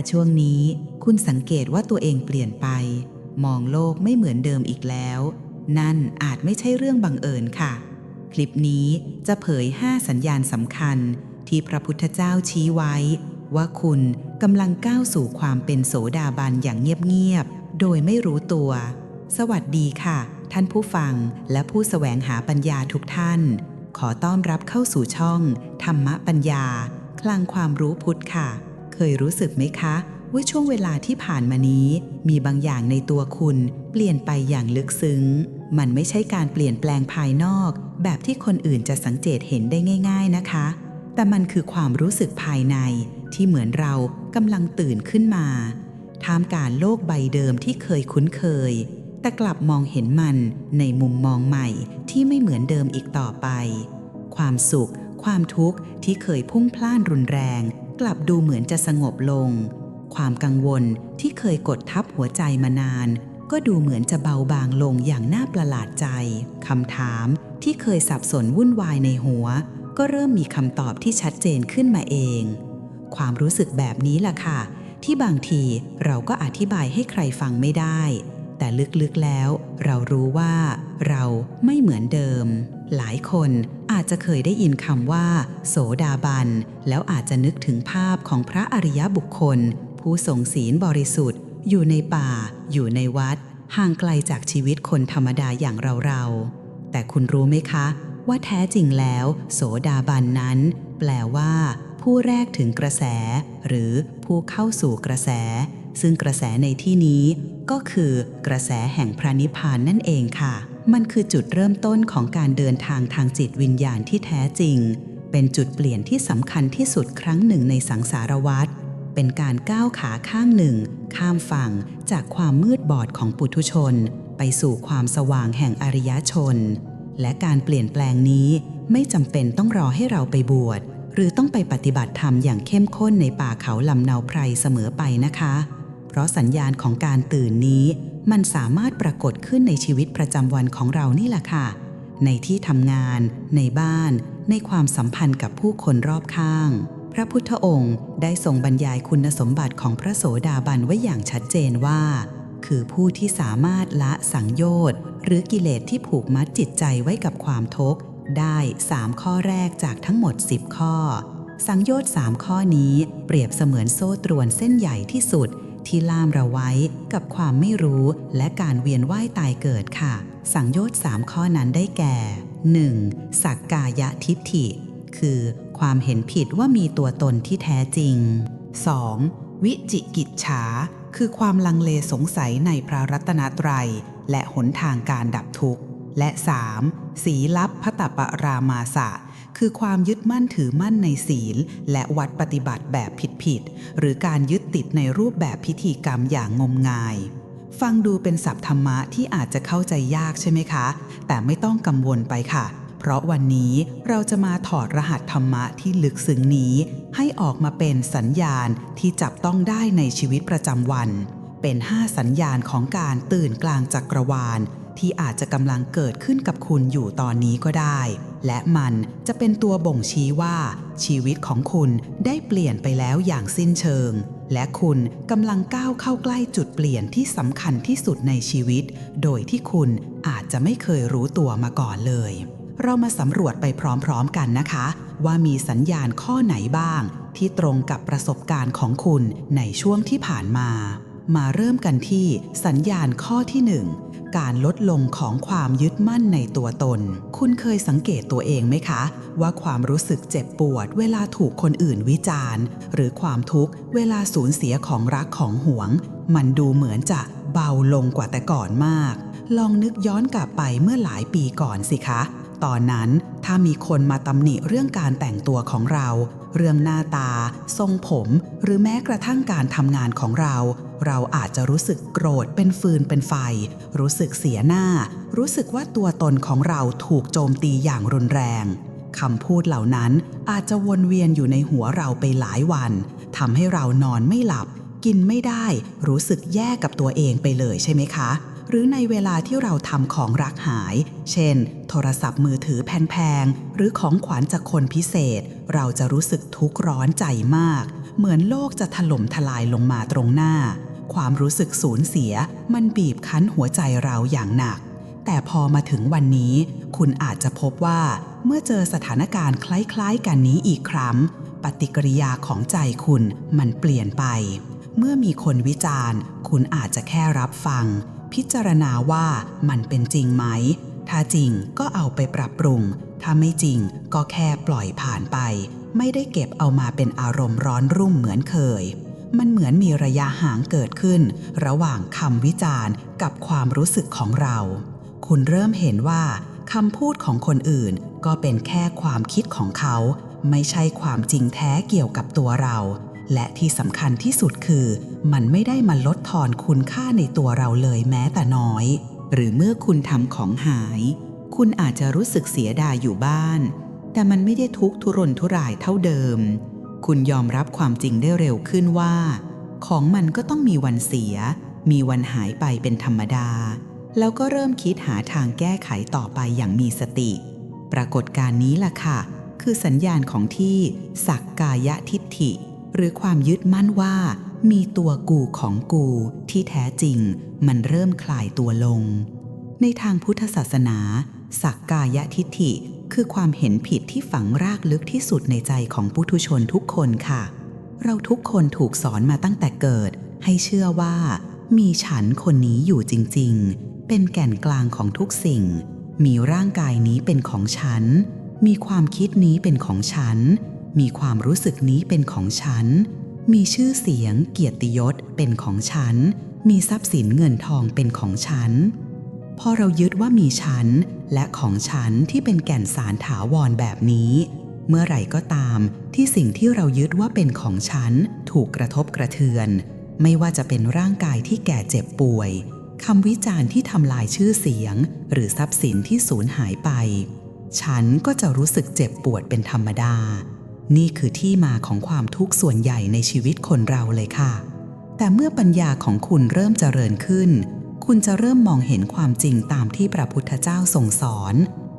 ถ้าช่วงนี้คุณสังเกตว่าตัวเองเปลี่ยนไป มองโลกไม่เหมือนเดิมอีกแล้ว นั่นอาจไม่ใช่เรื่องบังเอิญค่ะ คลิปนี้จะเผย 5 สัญญาณสำคัญ ที่พระพุทธเจ้าชี้ไว้ ว่าคุณกำลังก้าวสู่ความเป็นโสดาบันอย่างเงียบๆ โดยไม่รู้ตัว สวัสดีค่ะ ท่านผู้ฟังและผู้แสวงหาปัญญาทุกท่าน ขอต้อนรับเข้าสู่ช่อง ธรรมปัญญา คลังความรู้พุทธค่ะ เคยรู้สึกไหมคะ ว่าช่วงเวลาที่ผ่านมานี้ มีบางอย่างในตัวคุณ เปลี่ยนไปอย่างลึกซึ้ง มันไม่ใช่การเปลี่ยนแปลงภายนอก แบบที่คนอื่นจะสังเกตเห็นได้ง่าย ๆนะคะ แต่มันคือความรู้สึกภายในที่เหมือนเรากำลังตื่นขึ้นมาท่ามกลารโลกใบเดิมที่เคยคุ้นเคย แต่กลับมองเห็นมันในมุมมองใหม่ที่ไม่เหมือนเดิมอีกต่อไป ความสุข ความทุกข์ที่เคยพุ่งพล่านรุนแรง กลับดูเหมือนจะสงบลง ความกังวลที่เคยกดทับหัวใจมานาน ก็ดูเหมือนจะเบาบางลงอย่างน่าประหลาดใจคำถามที่เคยสับสนวุ่นวายในหัว ก็เริ่มมีคำตอบที่ชัดเจนขึ้นมาเอง ความรู้สึกแบบนี้ล่ะค่ะ ที่บางทีเราก็อธิบายให้ใครฟังไม่ได้ แต่ลึกๆแล้ว เรารู้ว่า เราไม่เหมือนเดิม หลายคนอาจจะเคยได้ยินคำว่า โสดาบัน แล้วอาจจะนึกถึงภาพของพระอริยบุคคล ผู้ทรงศีลบริสุทธิ์ อยู่ในป่า อยู่ในวัด ห่างไกลจากชีวิตคนธรรมดาอย่างเราๆ แต่คุณรู้ไหมคะ ว่าแท้จริงแล้ว โสดาบันนั้น แปลว่า ผู้แรกถึงกระแส หรือผู้เข้าสู่กระแส ซึ่งกระแสในที่นี้ ก็คือกระแสแห่งพระนิพพานนั่นเองค่ะ มันคือจุดเริ่มต้นของการเดินทางทางจิตวิญญาณที่แท้จริง เป็นจุดเปลี่ยนที่สำคัญที่สุดครั้งหนึ่งในสังสารวัฏเป็นการก้าวขาข้างหนึ่ง ข้ามฝั่งจากความมืดบอดของปุถุชน ไปสู่ความสว่างแห่งอริยชน และการเปลี่ยนแปลงนี้ไม่จำเป็นต้องรอให้เราไปบวช หรือต้องไปปฏิบัติธรรมอย่างเข้มข้นในป่าเขาลำเนาไพรเสมอไปนะคะ เพราะสัญญาณของการตื่นนี้ มันสามารถปรากฏขึ้นในชีวิตประจำวันของเรานี่แหละค่ะ ในที่ทำงาน ในบ้าน ในความสัมพันธ์กับผู้คนรอบข้าง พระพุทธองค์ได้ทรงบรรยายคุณสมบัติของพระโสดาบันไว้อย่างชัดเจนว่า คือผู้ที่สามารถละสังโยชน์หรือกิเลสที่ผูกมัดจิตใจไว้กับความทุกข์ได้3ข้อแรกจากทั้งหมด 10 ข้อ สังโยชน์3ข้อนี้เปรียบเสมือนโซ่ตรวนเส้นใหญ่ที่สุด ที่ล่ามเราไว้กับความไม่รู้และการเวียนว่ายตายเกิดค่ะ สังโยชน์ 3 ข้อนั้นได้แก่ 1. สักกายทิฏฐิ คือความเห็นผิดว่ามีตัวตนที่แท้จริง 2. วิจิกิจฉา คือความลังเลสงสัยในพระรัตนตรัย และหนทางการดับทุกข์ และ 3. สีลับพตปรามาสะ คือความยึดมั่นถือมั่นในศีล และวัดปฏิบัติแบบผิดๆหรือการยึดติดในรูปแบบพิธีกรรมอย่างงมงาย ฟังดูเป็นศัพท์ธรรมะที่อาจจะเข้าใจยากใช่ไหมคะ แต่ไม่ต้องกังวลไปค่ะ เพราะวันนี้เราจะมาถอดรหัสธรรมะที่ลึกซึ้งนี้ ให้ออกมาเป็นสัญญาณที่จับต้องได้ในชีวิตประจำวันเป็น 5 สัญญาณของการตื่นกลางจักรวาล ที่อาจจะกำลังเกิดขึ้นกับคุณอยู่ตอนนี้ก็ได้ และมันจะเป็นตัวบ่งชี้ว่า ชีวิตของคุณได้เปลี่ยนไปแล้วอย่างสิ้นเชิง และคุณกำลังก้าวเข้าใกล้จุดเปลี่ยนที่สำคัญที่สุดในชีวิต โดยที่คุณอาจจะไม่เคยรู้ตัวมาก่อนเลย เรามาสำรวจไปพร้อมๆกันนะคะ ว่ามีสัญญาณข้อไหนบ้าง ที่ตรงกับประสบการณ์ของคุณในช่วงที่ผ่านมา มาเริ่มกันที่สัญญาณข้อที่ 1 การลดลงของความยึดมั่นในตัวตน คุณเคยสังเกตตัวเองไหมคะ ว่าความรู้สึกเจ็บปวด เวลาถูกคนอื่นวิจารณ์ หรือความทุกข์เวลาสูญเสียของรักของหวง มันดูเหมือนจะเบาลงกว่าแต่ก่อนมาก ลองนึกย้อนกลับไปเมื่อหลายปีก่อนสิคะ ตอนนั้นถ้ามีคนมาตำหนิเรื่องการแต่งตัวของเรา เรื่องหน้าตา ทรงผม หรือแม้กระทั่งการทำงานของเรา เราอาจจะรู้สึกโกรธเป็นฟืนเป็นไฟ รู้สึกเสียหน้า รู้สึกว่าตัวตนของเราถูกโจมตีอย่างรุนแรงคำพูดเหล่านั้นอาจจะวนเวียนอยู่ในหัวเราไปหลายวันทำให้เรานอนไม่หลับ กินไม่ได้ รู้สึกแย่กับตัวเองไปเลยใช่ไหมคะ หรือในเวลาที่เราทำของรักหาย เช่น โทรศัพท์มือถือแพงๆ หรือของขวัญจากคนพิเศษ เราจะรู้สึกทุกข์ร้อนใจมาก เหมือนโลกจะถล่มทลายลงมาตรงหน้า ความรู้สึกสูญเสียมันบีบคั้นหัวใจเราอย่างหนัก แต่พอมาถึงวันนี้ คุณอาจจะพบว่าเมื่อเจอสถานการณ์คล้ายๆ กันนี้อีกครั้ง ปฏิกิริยาของใจคุณมันเปลี่ยนไป เมื่อมีคนวิจารณ์ คุณอาจจะแค่รับฟัง พิจารณาว่ามันเป็นจริงไหม ถ้าจริงก็เอาไปปรับปรุง ถ้าไม่จริงก็แค่ปล่อยผ่านไป ไม่ได้เก็บเอามาเป็นอารมณ์ร้อนรุ่มเหมือนเคย มันเหมือนมีระยะห่างเกิดขึ้น ระหว่างคำวิจารณ์กับความรู้สึกของเรา คุณเริ่มเห็นว่าคำพูดของคนอื่นก็เป็นแค่ความคิดของเขา ไม่ใช่ความจริงแท้เกี่ยวกับตัวเรา และที่สำคัญที่สุดคือ มันไม่ได้มาลดทอนคุณค่าในตัวเราเลยแม้แต่น้อย หรือเมื่อคุณทำของหาย คุณอาจจะรู้สึกเสียดายอยู่บ้าน แต่มันไม่ได้ทุกทุรนทุรายเท่าเดิม คุณยอมรับความจริงได้เร็วขึ้นว่า ของมันก็ต้องมีวันเสีย มีวันหายไปเป็นธรรมดา แล้วก็เริ่มคิดหาทางแก้ไขต่อไปอย่างมีสติ ปรากฏการณ์นี้ล่ะค่ะ คือสัญญาณของที่สักกายทิฏฐิ หรือความยึดมั่นว่า มีตัวกูของกูที่แท้จริง มันเริ่มคลายตัวลง ในทางพุทธศาสนา สักกายทิฏฐิ คือความเห็นผิดที่ฝังรากลึกที่สุดในใจของปุถุชนทุกคนค่ะ เราทุกคนถูกสอนมาตั้งแต่เกิด ให้เชื่อว่า มีฉันคนนี้อยู่จริง ๆ เป็นแก่นกลางของทุกสิ่ง มีร่างกายนี้เป็นของฉัน มีความคิดนี้เป็นของฉัน มีความรู้สึกนี้เป็นของฉัน มีชื่อเสียงเกียรติยศเป็นของฉัน มีทรัพย์สินเงินทองเป็นของฉัน พอเรายึดว่ามีฉัน และของฉันที่เป็นแก่นสารถาวรแบบนี้ เมื่อไหร่ก็ตามที่สิ่งที่เรายึดว่าเป็นของฉัน ถูกกระทบกระเทือน ไม่ว่าจะเป็นร่างกายที่แก่เจ็บป่วยคำวิจารณ์ที่ทำลายชื่อเสียง หรือทรัพย์สินที่สูญหายไป ฉันก็จะรู้สึกเจ็บปวดเป็นธรรมดา นี่คือที่มาของความทุกข์ส่วนใหญ่ในชีวิตคนเราเลยค่ะ แต่เมื่อปัญญาของคุณเริ่มเจริญขึ้น คุณจะเริ่มมองเห็นความจริงตามที่พระพุทธเจ้าทรงสอน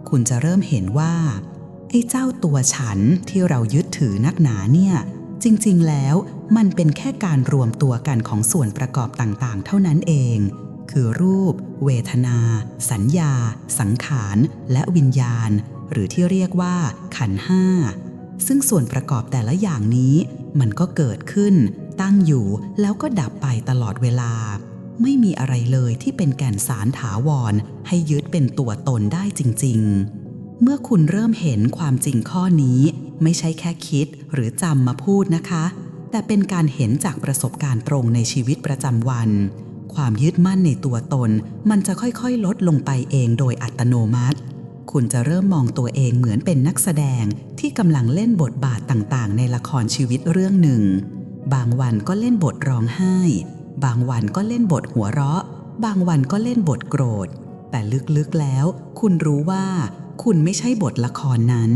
คุณจะเริ่มเห็นว่าไอ้เจ้าตัวฉันที่เรายึดถือนักหนาเนี่ย จริงๆแล้วมันเป็นแค่การรวมตัวกันของส่วนประกอบต่างๆ เท่านั้นเอง คือรูป เวทนา สัญญา สังขาร และวิญญาณ หรือที่เรียกว่า ขันห้า ซึ่งส่วนประกอบแต่ละอย่างนี้ มันก็เกิดขึ้น ตั้งอยู่แล้วก็ดับไปตลอดเวลา ไม่มีอะไรเลยที่เป็นแก่นสารถาวร ให้ยึดเป็นตัวตนได้จริง ๆ เมื่อคุณเริ่มเห็นความจริงข้อนี้ ไม่ใช่แค่คิดหรือจำมาพูดนะคะ แต่เป็นการเห็นจากประสบการณ์ตรงในชีวิตประจำวัน ความยึดมั่นในตัวตน มันจะค่อยๆ ลดลงไปเองโดยอัตโนมัติ คุณจะเริ่มมองตัวเองเหมือนเป็นนักแสดงที่กำลังเล่นบทบาทต่างๆ ในละครชีวิตเรื่องหนึ่ง บางวันก็เล่นบทร้องไห้ บางวันก็เล่นบทหัวเราะ บางวันก็เล่นบทโกรธ แต่ลึกๆแล้ว คุณรู้ว่า คุณไม่ใช่บทละครนั้น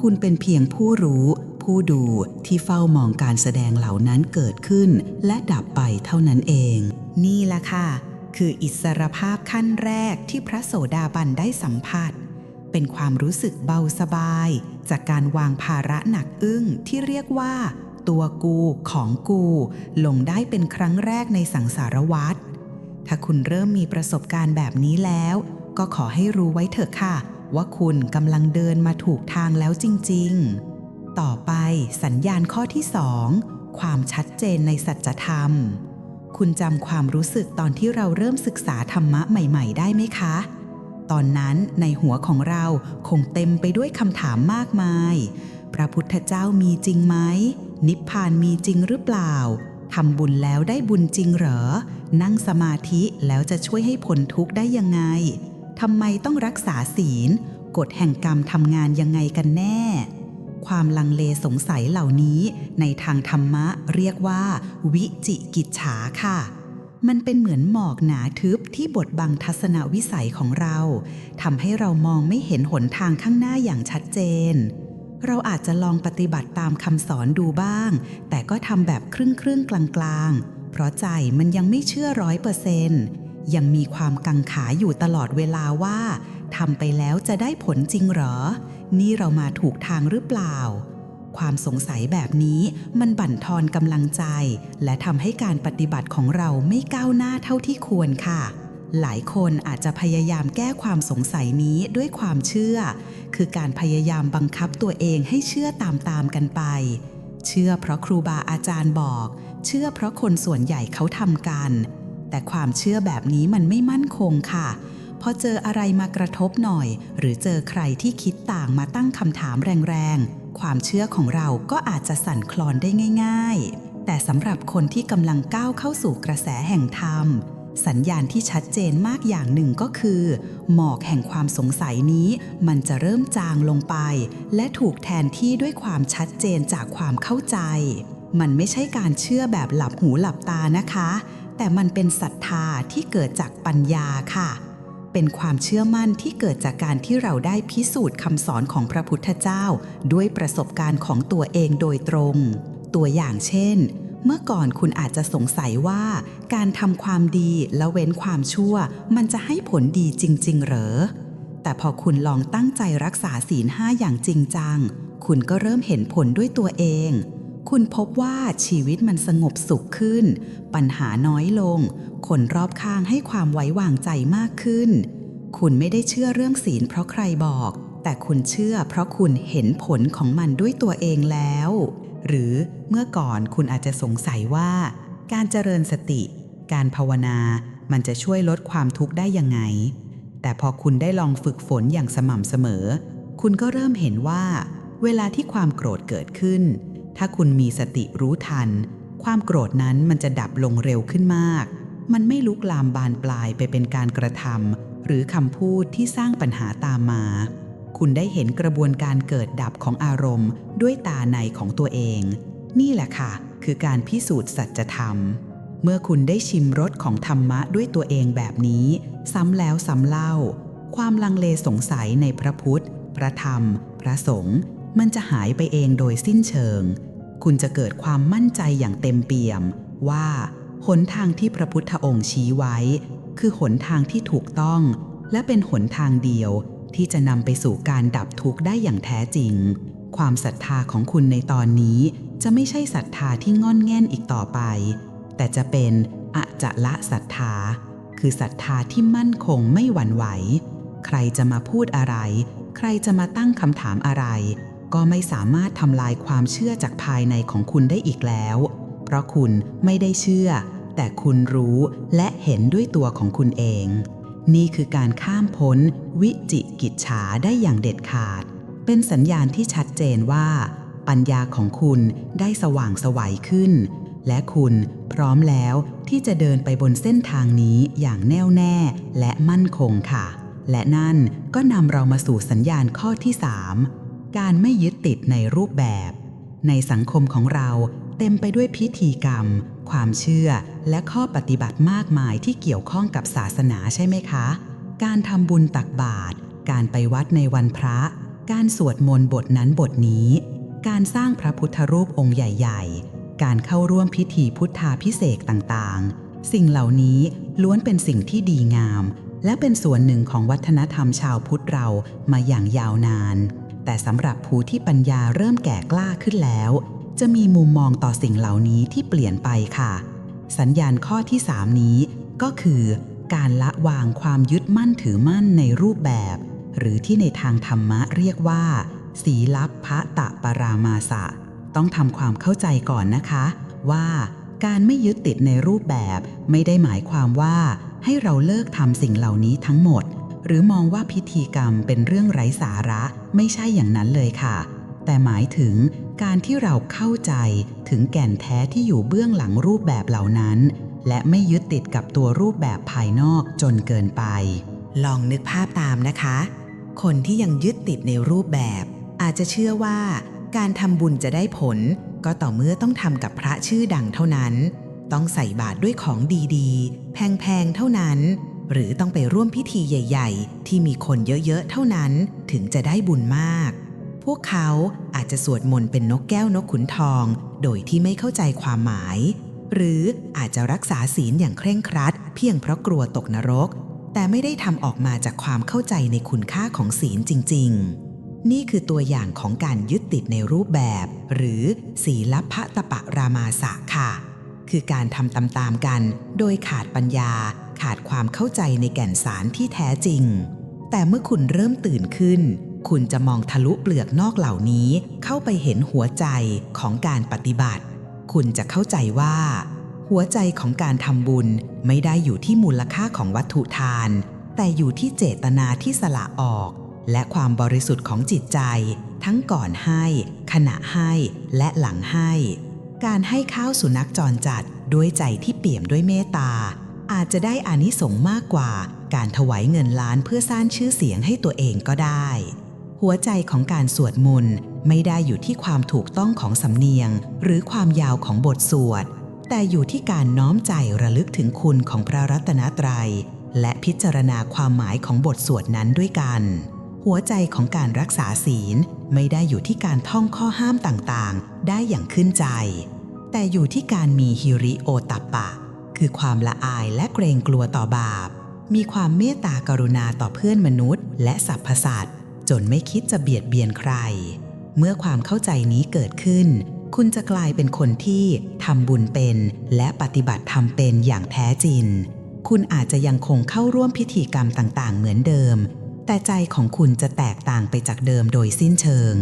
คุณเป็นเพียงผู้รู้ ผู้ดูที่เฝ้ามองการแสดงเหล่านั้นเกิดขึ้น และดับไปเท่านั้นเอง นี่แหละค่ะ คืออิสรภาพขั้นแรกที่พระโสดาบันได้สัมผัส เป็นความรู้สึกเบาสบาย จากการวางภาระหนักอึ้งที่เรียกว่า ตัวกูของกูลงได้เป็นครั้งแรกในสังสารวัฏถ้าคุณเริ่มมีประสบการณ์แบบนี้แล้ว ก็ขอให้รู้ไว้เถอะค่ะ ว่าคุณกำลังเดินมาถูกทางแล้วจริง ๆ ต่อไปสัญญาณข้อที่2ความชัดเจนในสัจธรรม คุณจำความรู้สึกตอนที่เราเริ่มศึกษาธรรมะใหม่ ๆ ได้ไหมคะ ตอนนั้นในหัวของเราคงเต็มไปด้วยคำถามมากมาย พระพุทธเจ้ามีจริงไหม นิพพานมีจริงหรือเปล่าทำบุญแล้วได้บุญจริงเหรอ นั่งสมาธิแล้วจะช่วยให้พ้นทุกข์ได้ยังไงทำไมต้องรักษาศีล กฎแห่งกรรมทำงานยังไงกันแน่ ความลังเลสงสัยเหล่านี้ในทางธรรมะเรียกว่า วิจิกิจฉาค่ะ มันเป็นเหมือนหมอกหนาทึบที่บดบังทัศนวิสัยของเราทำให้เรามองไม่เห็นหนทางข้างหน้าอย่างชัดเจน เราอาจจะลองปฏิบัติตามคำสอนดูบ้าง แต่ก็ทำแบบครึ่งครึ่งๆกลางๆเพราะใจมันยังไม่เชื่อร้อยเปอร์เซนต์ยังมีความกังขาอยู่ตลอดเวลาว่าทำไปแล้วจะได้ผลจริงหรอ นี่เรามาถูกทางหรือเปล่า ความสงสัยแบบนี้มันบั่นทอนกำลังใจ และทำให้การปฏิบัติของเราไม่ก้าวหน้าเท่าที่ควรค่ะ หลายคนอาจจะพยายามแก้ความสงสัยนี้ด้วยความเชื่อ คือการพยายามบังคับตัวเองให้เชื่อตามๆกันไป เชื่อเพราะครูบาอาจารย์บอก เชื่อเพราะคนส่วนใหญ่เขาทำกัน แต่ความเชื่อแบบนี้มันไม่มั่นคงค่ะพอเจออะไรมากระทบหน่อย หรือเจอใครที่คิดต่างมาตั้งคำถามแรงๆ ความเชื่อของเราก็อาจจะสั่นคลอนได้ง่าย ๆ แต่สำหรับคนที่กำลังก้าวเข้าสู่กระแสแห่งธรรม สัญญาณที่ชัดเจนมากอย่างหนึ่งก็คือ หมอกแห่งความสงสัยนี้ มันจะเริ่มจางลงไป และถูกแทนที่ด้วยความชัดเจนจากความเข้าใจ มันไม่ใช่การเชื่อแบบหลับหูหลับตานะคะ แต่มันเป็นศรัทธาที่เกิดจากปัญญาค่ะ เป็นความเชื่อมั่นที่เกิดจากการที่เราได้พิสูจน์คำสอนของพระพุทธเจ้า ด้วยประสบการณ์ของตัวเองโดยตรง ตัวอย่างเช่น เมื่อก่อนคุณอาจจะสงสัยว่า การทำความดีแล้วเว้นความชั่ว มันจะให้ผลดีจริง ๆ เหรอ แต่พอคุณลองตั้งใจรักษาศีลห้าอย่างจริงจัง คุณก็เริ่มเห็นผลด้วยตัวเอง คุณพบว่าชีวิตมันสงบสุขขึ้น ปัญหาน้อยลง คนรอบข้างให้ความไว้วางใจมากขึ้น คุณไม่ได้เชื่อเรื่องศีลเพราะใครบอก แต่คุณเชื่อเพราะคุณเห็นผลของมันด้วยตัวเองแล้ว หรือเมื่อก่อนคุณอาจจะสงสัยว่า การเจริญสติ การภาวนา มันจะช่วยลดความทุกข์ได้ยังไง แต่พอคุณได้ลองฝึกฝนอย่างสม่ำเสมอ คุณก็เริ่มเห็นว่า เวลาที่ความโกรธเกิดขึ้น ถ้าคุณมีสติรู้ทัน ความโกรธนั้นมันจะดับลงเร็วขึ้นมาก มันไม่ลุกลามบานปลายไปเป็นการกระทำหรือคำพูดที่สร้างปัญหาตามมา คุณได้เห็นกระบวนการเกิดดับของอารมณ์ด้วยตาในของตัวเอง นี่แหละค่ะ คือการพิสูจน์สัจธรรม เมื่อคุณได้ชิมรสของธรรมะด้วยตัวเองแบบนี้ ซ้ำแล้วซ้ำเล่า ความลังเลสงสัยในพระพุทธ พระธรรม พระสงฆ์มันจะหายไปเองโดยสิ้นเชิง คุณจะเกิดความมั่นใจอย่างเต็มเปี่ยม ว่าหนทางที่พระพุทธองค์ชี้ไว้ คือหนทางที่ถูกต้อง และเป็นหนทางเดียว ที่จะนำไปสู่การดับทุกข์ได้อย่างแท้จริง ความศรัทธาของคุณในตอนนี้จะไม่ใช่ศรัทธาที่งอนแง่นอีกต่อไป แต่จะเป็นอจะละศรัทธา คือศรัทธาที่มั่นคงไม่หวั่นไหว ใครจะมาพูดอะไร ใครจะมาตั้งคำถามอะไร ก็ไม่สามารถทำลายความเชื่อจากภายในของคุณได้อีกแล้ว เพราะคุณไม่ได้เชื่อ แต่คุณรู้และเห็นด้วยตัวของคุณเอง นี่คือการข้ามพ้นวิจิกิจฉาได้อย่างเด็ดขาด เป็นสัญญาณที่ชัดเจนว่า ปัญญาของคุณได้สว่างสวัยขึ้น และคุณพร้อมแล้วที่จะเดินไปบนเส้นทางนี้อย่างแน่วแน่และมั่นคงค่ะ และนั่นก็นำเรามาสู่สัญญาณข้อที่ 3 การไม่ยึดติดในรูปแบบ ในสังคมของเราเต็มไปด้วยพิธีกรรม ความเชื่อและข้อปฏิบัติมากมายที่เกี่ยวข้องกับศาสนาใช่ไหมคะ การทำบุญตักบาตร การไปวัดในวันพระ การสวดมนต์บทนั้นบทนี้ การสร้างพระพุทธรูปองค์ใหญ่ ๆ การเข้าร่วมพิธีพุทธาพิเศษต่างๆ สิ่งเหล่านี้ล้วนเป็นสิ่งที่ดีงาม และเป็นส่วนหนึ่งของวัฒนธรรมชาวพุทธเรามาอย่างยาวนาน แต่สำหรับผู้ที่ปัญญาเริ่มแก่กล้าขึ้นแล้ว จะมีมุมมองต่อสิ่งเหล่านี้ที่เปลี่ยนไปค่ะ สัญญาณข้อที่ 3 นี้ก็คือการละวางความยึดมั่นถือมั่นในรูปแบบ หรือที่ในทางธรรมะเรียกว่า สีลับพระตะปรามาสะ ต้องทำความเข้าใจก่อนนะคะ ว่าการไม่ยึดติดในรูปแบบไม่ได้หมายความว่าให้เราเลิกทำสิ่งเหล่านี้ทั้งหมด หรือมองว่าพิธีกรรมเป็นเรื่องไร้สาระไม่ใช่อย่างนั้นเลยค่ะ แต่หมายถึงการที่เราเข้าใจถึงแก่นแท้ที่อยู่เบื้องหลังรูปแบบเหล่านั้น และไม่ยึดติดกับตัวรูปแบบภายนอกจนเกินไป ลองนึกภาพตามนะคะ คนที่ยังยึดติดในรูปแบบ อาจจะเชื่อว่าการทำบุญจะได้ผล ก็ต่อเมื่อต้องทำกับพระชื่อดังเท่านั้น ต้องใส่บาตรด้วยของดีๆ แพงๆ เท่านั้น หรือต้องไปร่วมพิธีใหญ่ ๆ ที่มีคนเยอะๆ เท่านั้น ถึงจะได้บุญมาก พวกเขาอาจจะสวดมนต์เป็นนกแก้วนกขุนทอง โดยที่ไม่เข้าใจความหมาย หรืออาจจะรักษาศีลอย่างเคร่งครัด เพียงเพราะกลัวตกนรก แต่ไม่ได้ทำออกมาจากความเข้าใจในคุณค่าของศีลจริง ๆ นี่คือตัวอย่างของการยึดติดในรูปแบบ หรือศีลพะตปะรามาสะค่ะ คือการทำตามๆกัน โดยขาดปัญญา ขาดความเข้าใจในแก่นสารที่แท้จริง แต่เมื่อคุณเริ่มตื่นขึ้น คุณจะมองทะลุเปลือกนอกเหล่านี้เข้าไปเห็นหัวใจของการปฏิบัติ คุณจะเข้าใจว่า หัวใจของการทำบุญไม่ได้อยู่ที่มูลค่าของวัตถุทาน แต่อยู่ที่เจตนาที่สละออก และความบริสุทธิ์ของจิตใจ ทั้งก่อนให้ ขณะให้และหลังให้ การให้ข้าวสุนัขจรจัดด้วยใจที่เปี่ยมด้วยเมตตาอาจจะได้อานิสงส์มากกว่าการถวายเงินล้านเพื่อสร้างชื่อเสียงให้ตัวเองก็ได้ หัวใจของการสวดมนต์ไม่ได้อยู่ที่ความถูกต้องของสำเนียง หรือความยาวของบทสวด แต่อยู่ที่การน้อมใจระลึกถึงคุณของพระรัตนตรัย และพิจารณาความหมายของบทสวดนั้นด้วยกัน หัวใจของการรักษาศีลไม่ได้อยู่ที่การท่องข้อห้ามต่างๆ ได้อย่างขึ้นใจ แต่อยู่ที่การมีฮิริโอตัปปะ คือความละอายและเกรงกลัวต่อบาป มีความเมตตากรุณาต่อเพื่อนมนุษย์ และสรรพสัตว์ จนไม่คิดจะเบียดเบียนใคร เมื่อความเข้าใจนี้เกิดขึ้น คุณจะกลายเป็นคนที่ทำบุญเป็นและปฏิบัติธรรมเป็นอย่างแท้จริง คุณอาจจะยังคงเข้าร่วมพิธีกรรมต่างๆ เหมือนเดิม แต่ใจของคุณจะแตกต่างไปจากเดิมโดยสิ้นเชิง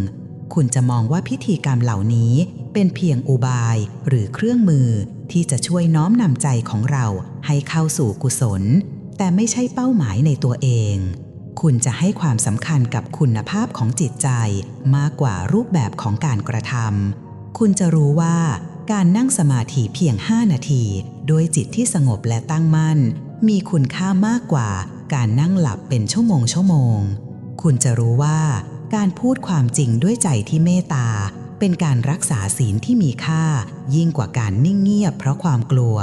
คุณจะมองว่าพิธีกรรมเหล่านี้เป็นเพียงอุบายหรือเครื่องมือที่จะช่วยน้อมนำใจของเราให้เข้าสู่กุศล แต่ไม่ใช่เป้าหมายในตัวเอง คุณจะให้ความสำคัญกับคุณภาพของจิตใจมากกว่ารูปแบบของการกระทำคุณจะรู้ว่า การนั่งสมาธิเพียง 5 นาทีด้วยจิตที่สงบและตั้งมั่น มีคุณค่ามากกว่าการนั่งหลับเป็นชั่วโมงชั่วโมง คุณจะรู้ว่า การพูดความจริงด้วยใจที่เมตตา เป็นการรักษาศีลที่มีค่า ยิ่งกว่าการนิ่งเงียบเพราะความกลัว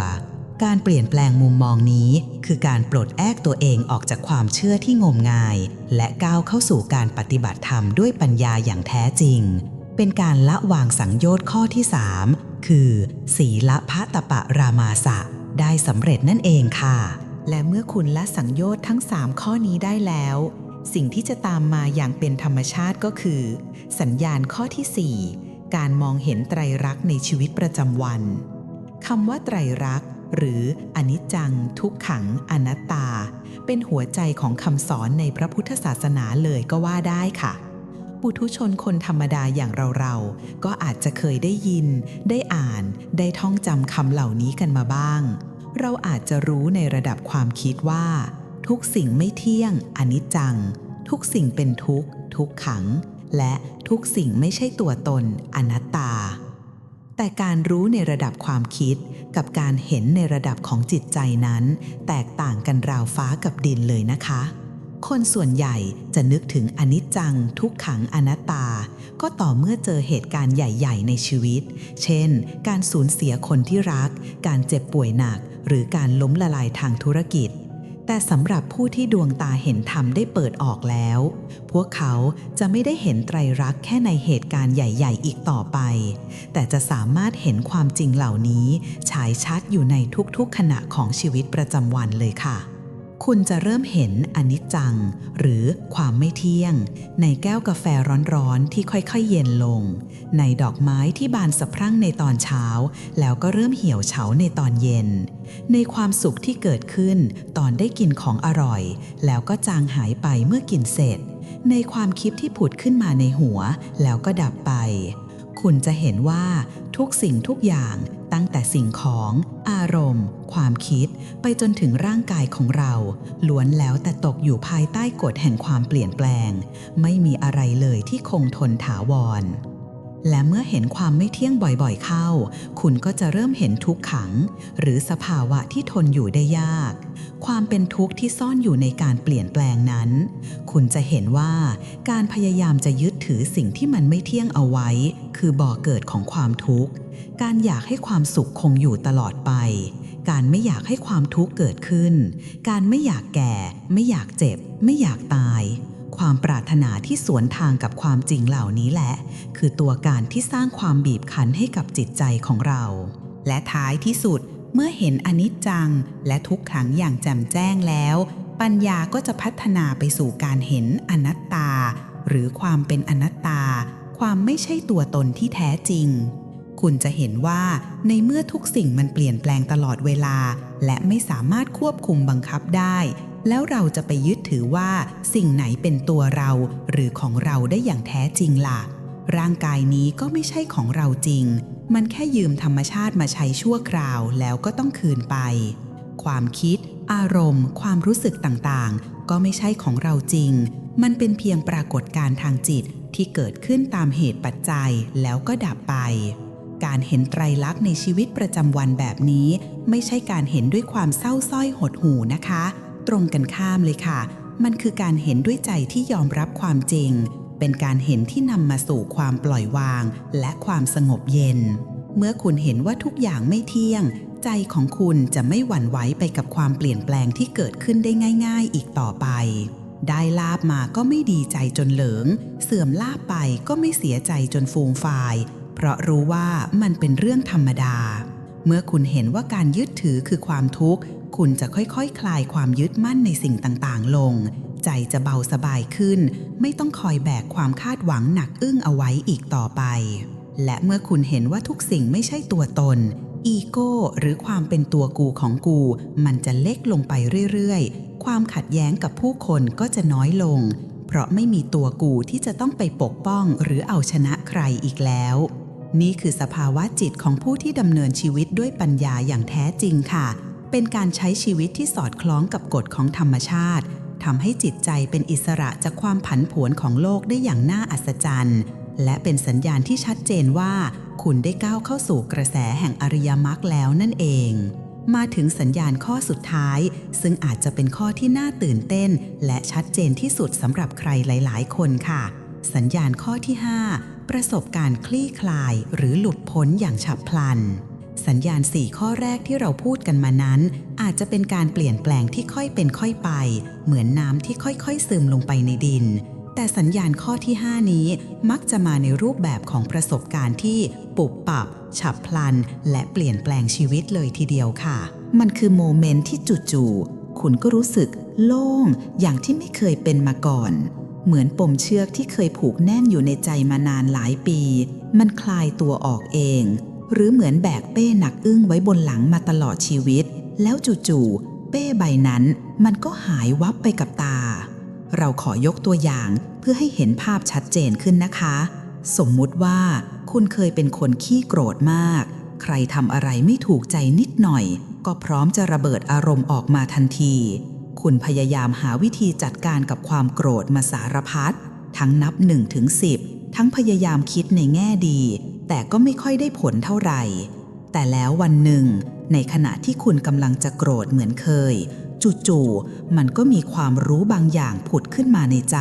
การเปลี่ยนแปลงมุมมองนี้ คือการปลดแอกตัวเองออกจากความเชื่อที่งมงาย และก้าวเข้าสู่การปฏิบัติธรรมด้วยปัญญาอย่างแท้จริง เป็นการละวางสังโยชน์ข้อที่ 3 คือศีละพะตะปะรามาสะ ได้สำเร็จนั่นเองค่ะ และเมื่อคุณละสังโยชน์ทั้ง 3 ข้อนี้ได้แล้ว สิ่งที่จะตามมาอย่างเป็นธรรมชาติก็คือ สัญญาณข้อทีสี่4 การมองเห็นไตรลักษณ์ในชีวิตประจำวันคำว่าไตรลักษณ์ หรืออนิจจัง ทุกขังอนัตตา เป็นหัวใจของคำสอนในพระพุทธศาสนาเลยก็ว่าได้ค่ะ ปุถุชนคนธรรมดาอย่างเราๆ ก็อาจจะเคยได้ยิน ได้อ่าน ได้ท่องจำคำเหล่านี้กันมาบ้าง เราอาจจะรู้ในระดับความคิดว่า ทุกสิ่งไม่เที่ยง อนิจจัง ทุกสิ่งเป็นทุกข์ ทุกขัง และทุกสิ่งไม่ใช่ตัวตน อนัตตา แต่การรู้ในระดับความคิด กับการเห็นในระดับของจิตใจนั้น แตกต่างกันราวฟ้ากับดินเลยนะคะ คนส่วนใหญ่จะนึกถึงอนิจจัง ทุกขังอนัตตา ก็ต่อเมื่อเจอเหตุการณ์ใหญ่ ๆ ในชีวิต เช่น การสูญเสียคนที่รัก การเจ็บป่วยหนัก หรือการล้มละลายทางธุรกิจ แต่สำหรับผู้ที่ดวงตาเห็นธรรมได้เปิดออกแล้ว พวกเขาจะไม่ได้เห็นไตรลักษณ์แค่ในเหตุการณ์ใหญ่ๆ อีกต่อไป แต่จะสามารถเห็นความจริงเหล่านี้ฉายชัดอยู่ในทุกๆขณะของชีวิตประจำวันเลยค่ะ คุณจะเริ่มเห็นอนิจจัง หรือความไม่เที่ยง ในแก้วกาแฟร้อนๆที่ค่อยๆเย็นลง ในดอกไม้ที่บานสะพรั่งในตอนเช้า แล้วก็เริ่มเหี่ยวเฉาในตอนเย็น ในความสุขที่เกิดขึ้น ตอนได้กินของอร่อย แล้วก็จางหายไปเมื่อกินเสร็จ ในความคิดที่ผุดขึ้นมาในหัว แล้วก็ดับไป คุณจะเห็นว่า ทุกสิ่งทุกอย่างตั้งแต่สิ่งของ อารมณ์ ความคิด ไปจนถึงร่างกายของเราล้วนแล้วแต่ตกอยู่ภายใต้กฎแห่งความเปลี่ยนแปลง ไม่มีอะไรเลยที่คงทนถาวร และเมื่อเห็นความไม่เที่ยงบ่อยๆเข้า คุณก็จะเริ่มเห็นทุกขัง หรือสภาวะที่ทนอยู่ได้ยาก ความเป็นทุกข์ที่ซ่อนอยู่ในการเปลี่ยนแปลงนั้น คุณจะเห็นว่าการพยายามจะยึดถือสิ่งที่มันไม่เที่ยงเอาไว้ คือบ่อเกิดของความทุกข์ การอยากให้ความสุขคงอยู่ตลอดไป การไม่อยากให้ความทุกข์เกิดขึ้น การไม่อยากแก่ ไม่อยากเจ็บ ไม่อยากตาย ความปรารถนาที่สวนทางกับความจริงเหล่านี้แหละ คือตัวการที่สร้างความบีบคั้นให้กับจิตใจของเรา และท้ายที่สุดเมื่อเห็นอนิจจัง และทุกขังอย่างแจ่มแจ้งแล้ว ปัญญาก็จะพัฒนาไปสู่การเห็นอนัตตา หรือความเป็นอนัตตา ความไม่ใช่ตัวตนที่แท้จริง คุณจะเห็นว่าในเมื่อทุกสิ่งมันเปลี่ยนแปลงตลอดเวลา และไม่สามารถควบคุมบังคับได้ แล้วเราจะไปยึดถือว่าสิ่งไหนเป็นตัวเราหรือของเราได้อย่างแท้จริงล่ะ ร่างกายนี้ก็ไม่ใช่ของเราจริง มันแค่ยืมธรรมชาติมาใช้ชั่วคราวแล้วก็ต้องคืนไป ความคิด อารมณ์ ความรู้สึกต่างๆ ก็ไม่ใช่ของเราจริง มันเป็นเพียงปรากฏการณ์ทางจิตที่เกิดขึ้นตามเหตุปัจจัยแล้วก็ดับไป การเห็นไตรลักษณ์ในชีวิตประจำวันแบบนี้ ไม่ใช่การเห็นด้วยความเศร้าส้อยหดหูนะคะ ตรงกันข้ามเลยค่ะ มันคือการเห็นด้วยใจที่ยอมรับความจริง เป็นการเห็นที่นำมาสู่ความปล่อยวาง และความสงบเย็น เมื่อคุณเห็นว่าทุกอย่างไม่เที่ยง ใจของคุณจะไม่หวั่นไหวไปกับความเปลี่ยนแปลงที่เกิดขึ้นได้ง่าย ๆ อีกต่อไป ได้ลาบมาก็ไม่ดีใจจนเหลิง เสื่อมลาบไปก็ไม่เสียใจจนฟูมฟาย เพราะรู้ว่ามันเป็นเรื่องธรรมดา เมื่อคุณเห็นว่าการยึดถือคือความทุกข์ คุณจะค่อยๆคคลายความยึดมั่นในสิ่งต่างๆ ลง ใจจะเบาสบายขึ้น ไม่ต้องคอยแบกความคาดหวังหนักอึ้งเอาไว้อีกต่อไป และเมื่อคุณเห็นว่าทุกสิ่งไม่ใช่ตัวตน อีโก้หรือความเป็นตัวกูของกู มันจะเล็กลงไปเรื่อยๆ ความขัดแย้งกับผู้คนก็จะน้อยลง เพราะไม่มีตัวกูที่จะต้องไปปกป้องหรือเอาชนะใครอีกแล้วนี่คือสภาวะจิตของผู้ที่ดำเนินชีวิตด้วยปัญญาอย่างแท้จริงค่ะ เป็นการใช้ชีวิตที่สอดคล้องกับกฎของธรรมชาติทำให้จิตใจเป็นอิสระจากความผันผวนของโลกได้อย่างน่าอัศจรรย์ และเป็นสัญญาณที่ชัดเจนว่า คุณได้ก้าวเข้าสู่กระแสแห่งอริยมรรคแล้วนั่นเอง มาถึงสัญญาณข้อสุดท้าย ซึ่งอาจจะเป็นข้อที่น่าตื่นเต้น และชัดเจนที่สุดสำหรับใครหลาย ๆ คนค่ะ สัญญาณข้อที่ 5 ประสบการณ์คลี่คลาย หรือหลุดพ้นอย่างฉับพลัน สัญญาณ 4 ข้อแรกที่เราพูดกันมานั้น อาจจะเป็นการเปลี่ยนแปลงที่ค่อยเป็นค่อยไป เหมือนน้ำที่ค่อยๆ ซึมลงไปในดิน แต่สัญญาณข้อที่ 5 นี้มักจะมาในรูปแบบของประสบการณ์ที่ปุบปับ ฉับพลัน และเปลี่ยนแปลงชีวิตเลยทีเดียวค่ะ มันคือโมเมนต์ที่จู่ๆคุณก็รู้สึกโล่งอย่างที่ไม่เคยเป็นมาก่อน เหมือนปมเชือกที่เคยผูกแน่นอยู่ในใจมานานหลายปี มันคลายตัวออกเอง หรือเหมือนแบกเป้หนักอึ้งไว้บนหลังมาตลอดชีวิต แล้วจู่ๆเป้ใบนั้นมันก็หายวับไปกับตา เราขอยกตัวอย่างเพื่อให้เห็นภาพชัดเจนขึ้นนะคะ สมมุติว่าคุณเคยเป็นคนขี้โกรธมาก ใครทำอะไรไม่ถูกใจนิดหน่อย ก็พร้อมจะระเบิดอารมณ์ออกมาทันที คุณพยายามหาวิธีจัดการกับความโกรธมาสารพัดทั้งนับ1ถึง10 ทั้งพยายามคิดในแง่ดี แต่ก็ไม่ค่อยได้ผลเท่าไหร่ แต่แล้ววันหนึ่ง ในขณะที่คุณกำลังจะโกรธเหมือนเคย จู่ๆมันก็มีความรู้บางอย่างผุดขึ้นมาในใจ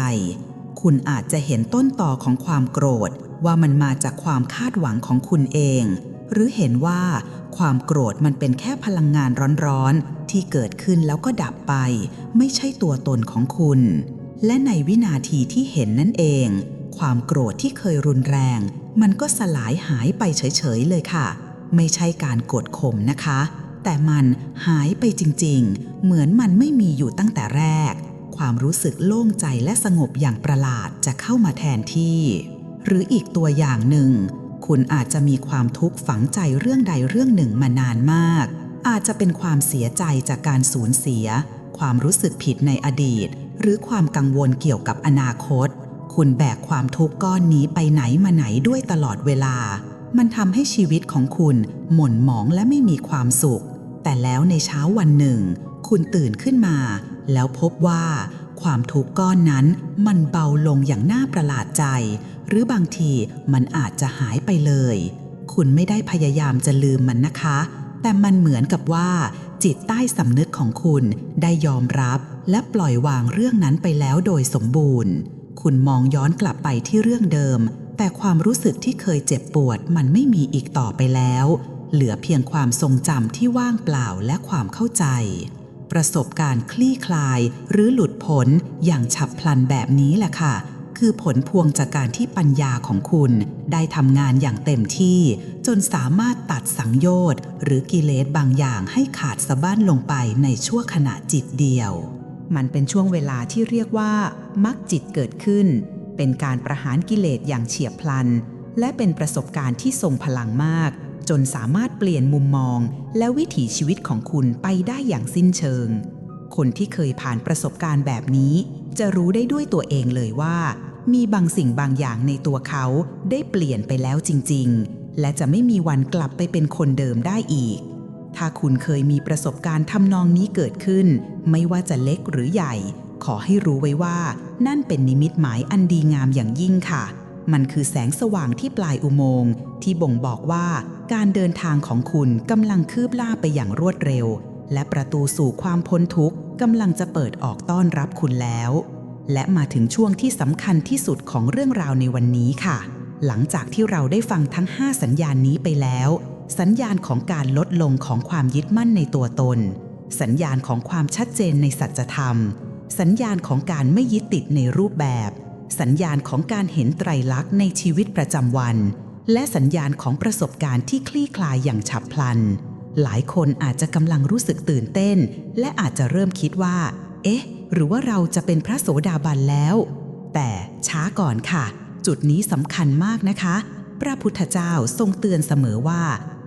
คุณอาจจะเห็นต้นต่อของความโกรธว่ามันมาจากความคาดหวังของคุณเอง หรือเห็นว่าความโกรธมันเป็นแค่พลังงานร้อนๆ ที่เกิดขึ้นแล้วก็ดับไป ไม่ใช่ตัวตนของคุณ และในวินาทีที่เห็นนั่นเอง ความโกรธที่เคยรุนแรง มันก็สลายหายไปเฉยๆเลยค่ะ ไม่ใช่การกดข่มนะคะ แต่มันหายไปจริงๆ เหมือนมันไม่มีอยู่ตั้งแต่แรก ความรู้สึกโล่งใจและสงบอย่างประหลาดจะเข้ามาแทนที่ หรืออีกตัวอย่างหนึ่ง คุณอาจจะมีความทุกข์ฝังใจเรื่องใดเรื่องหนึ่งมานานมาก อาจจะเป็นความเสียใจจากการสูญเสีย ความรู้สึกผิดในอดีต หรือความกังวลเกี่ยวกับอนาคต คุณแบกความทุกข์ก้อนนี้ไปไหนมาไหนด้วยตลอดเวลา มันทำให้ชีวิตของคุณหม่นหมองและไม่มีความสุข แต่แล้วในเช้าวันหนึ่ง คุณตื่นขึ้นมา แล้วพบว่า ความทุกข์ก้อนนั้นมันเบาลงอย่างน่าประหลาดใจ หรือบางทีมันอาจจะหายไปเลย คุณไม่ได้พยายามจะลืมมันนะคะ แต่มันเหมือนกับว่า จิตใต้สำนึกของคุณได้ยอมรับและปล่อยวางเรื่องนั้นไปแล้วโดยสมบูรณ์ คุณมองย้อนกลับไปที่เรื่องเดิม แต่ความรู้สึกที่เคยเจ็บปวดมันไม่มีอีกต่อไปแล้ว เหลือเพียงความทรงจำที่ว่างเปล่าและความเข้าใจ ประสบการณ์คลี่คลาย หรือหลุดพ้นอย่างฉับพลันแบบนี้แหละค่ะ คือผลพวงจากการที่ปัญญาของคุณ ได้ทำงานอย่างเต็มที่ จนสามารถตัดสังโยชน์หรือกิเลสบางอย่างให้ขาดสะบั้นลงไปในชั่วขณะจิตเดียว มันเป็นช่วงเวลาที่เรียกว่ามักจิตเกิดขึ้น เป็นการประหารกิเลสอย่างเฉียบพลัน และเป็นประสบการณ์ที่ทรงพลังมาก จนสามารถเปลี่ยนมุมมอง และวิถีชีวิตของคุณไปได้อย่างสิ้นเชิง คนที่เคยผ่านประสบการณ์แบบนี้ จะรู้ได้ด้วยตัวเองเลยว่า มีบางสิ่งบางอย่างในตัวเขาได้เปลี่ยนไปแล้วจริง ๆ และจะไม่มีวันกลับไปเป็นคนเดิมได้อีก ถ้าคุณเคยมีประสบการณ์ทำนองนี้เกิดขึ้น ไม่ว่าจะเล็กหรือใหญ่ ขอให้รู้ไว้ว่า นั่นเป็นนิมิตหมายอันดีงามอย่างยิ่งค่ะ มันคือแสงสว่างที่ปลายอุโมงค์ที่บ่งบอกว่าการเดินทางของคุณกำลังคืบหน้าไปอย่างรวดเร็ว และประตูสู่ความพ้นทุกข์กำลังจะเปิดออกต้อนรับคุณแล้ว และมาถึงช่วงที่สำคัญที่สุดของเรื่องราวในวันนี้ค่ะ หลังจากที่เราได้ฟังทั้ง 5 สัญญาณนี้ไปแล้ว สัญญาณของการลดลงของความยึดมั่นในตัวตน สัญญาณของความชัดเจนในสัจธรรม สัญญาณของการไม่ยึดติดในรูปแบบ สัญญาณของการเห็นไตรลักษณ์ในชีวิตประจำวัน และสัญญาณของประสบการณ์ที่คลี่คลายอย่างฉับพลัน หลายคนอาจจะกำลังรู้สึกตื่นเต้น และอาจจะเริ่มคิดว่า เอ๊ะ หรือว่าเราจะเป็นพระโสดาบันแล้ว แต่ช้าก่อนค่ะ จุดนี้สำคัญมากนะคะ พระพุทธเจ้าทรงเตือนเสมอว่า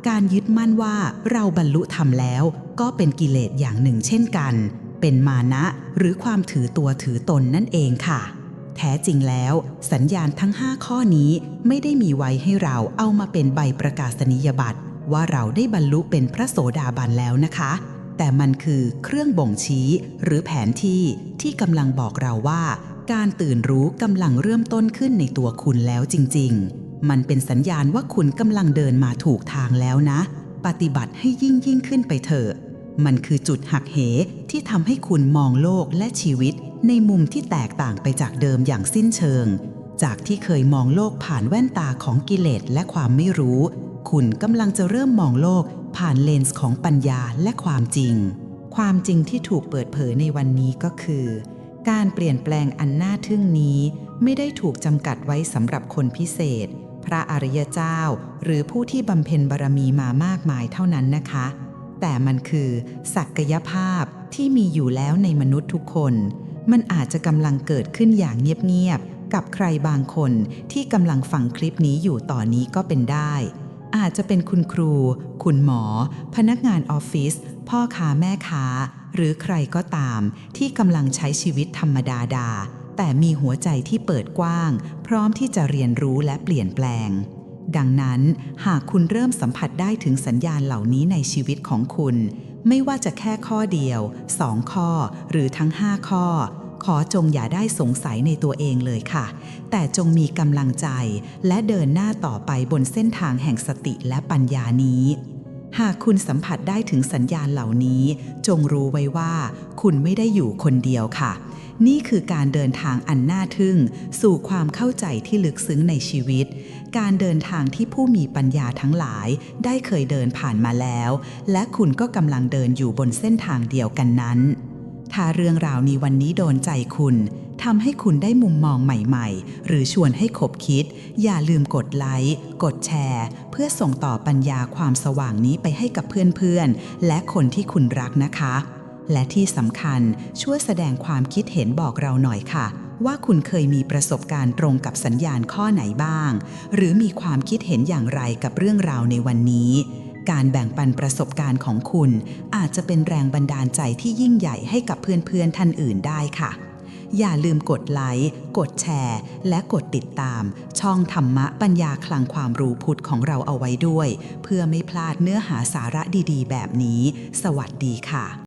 การยึดมั่นว่าเราบรรลุธรรมแล้ว ก็เป็นกิเลสอย่างหนึ่งเช่นกัน เป็นมานะหรือความถือตัวถือตนนั่นเองค่ะ แท้จริงแล้ว สัญญาณทั้ง 5 ข้อนี้ไม่ได้มีไว้ให้เราเอามาเป็นใบประกาศนียบัตรว่าเราได้บรรลุเป็นพระโสดาบันแล้วนะคะ แต่มันคือเครื่องบ่งชี้หรือแผนที่ที่กำลังบอกเราว่า การตื่นรู้กำลังเริ่มต้นขึ้นในตัวคุณแล้วจริง ๆ มันเป็นสัญญาณว่าคุณกำลังเดินมาถูกทางแล้วนะ ปฏิบัติให้ยิ่งยิ่งขึ้นไปเถอะ มันคือจุดหักเหที่ทำให้คุณมองโลกและชีวิต ในมุมที่แตกต่างไปจากเดิมอย่างสิ้นเชิง จากที่เคยมองโลกผ่านแว่นตาของกิเลสและความไม่รู้ คุณกำลังจะเริ่มมองโลกผ่านเลนส์ของปัญญาและความจริง ความจริงที่ถูกเปิดเผยในวันนี้ก็คือ การเปลี่ยนแปลงอันน่าทึ่งนี้ ไม่ได้ถูกจำกัดไว้สำหรับคนพิเศษ พระอริยเจ้า หรือผู้ที่บำเพ็ญบารมีมามากมายเท่านั้นนะคะ แต่มันคือศักยภาพที่มีอยู่แล้วในมนุษย์ทุกคน มันอาจจะกำลังเกิดขึ้นอย่างเงียบๆกับใครบางคนที่กำลังฟังคลิปนี้อยู่ต่อนนี้ก็เป็นได้ อาจจะเป็นคุณครู คุณหมอ พนักงานออฟฟิศพ่อค้าแม่ค้า หรือใครก็ตามที่กำลังใช้ชีวิตธรรมดาดา แต่มีหัวใจที่เปิดกว้าง พร้อมที่จะเรียนรู้และเปลี่ยนแปลง ดังนั้นหากคุณเริ่มสัมผัสได้ถึงสัญญาณเหล่านี้ในชีวิตของคุณ ไม่ว่าจะแค่ข้อเดียว 2 ข้อ หรือทั้ง 5 ข้อ ขอจงอย่าได้สงสัยในตัวเองเลยค่ะ แต่จงมีกำลังใจและเดินหน้าต่อไปบนเส้นทางแห่งสติและปัญญานี้ หากคุณสัมผัสได้ถึงสัญญาณเหล่านี้ จงรู้ไว้ว่า คุณไม่ได้อยู่คนเดียวค่ะ นี่คือการเดินทางอันน่าทึ่ง สู่ความเข้าใจที่ลึกซึ้งในชีวิต การเดินทางที่ผู้มีปัญญาทั้งหลาย ได้เคยเดินผ่านมาแล้ว และคุณก็กำลังเดินอยู่บนเส้นทางเดียวกันนั้น ถ้าเรื่องราวในวันนี้โดนใจคุณ ทำให้คุณได้มุมมองใหม่ๆ หรือชวนให้คบคิด อย่าลืมกดไลค์ กดแชร์ เพื่อส่งต่อปัญญาความสว่างนี้ไปให้กับเพื่อนๆ และคนที่คุณรักนะคะ และที่สำคัญช่วยแสดงความคิดเห็นบอกเราหน่อยค่ะ ว่าคุณเคยมีประสบการณ์ตรงกับสัญญาณข้อไหนบ้าง หรือมีความคิดเห็นอย่างไรกับเรื่องราวในวันนี้การแบ่งปันประสบการณ์ของคุณ อาจจะเป็นแรงบันดาลใจที่ยิ่งใหญ่ให้กับเพื่อนๆท่านอื่นได้ค่ะ อย่าลืมกดไลค์ กดแชร์ และกดติดตาม ช่องธรรมะปัญญาคลังความรู้พุทธของเราเอาไว้ด้วย เพื่อไม่พลาดเนื้อหาสาระดีๆ แบบนี้ สวัสดีค่ะ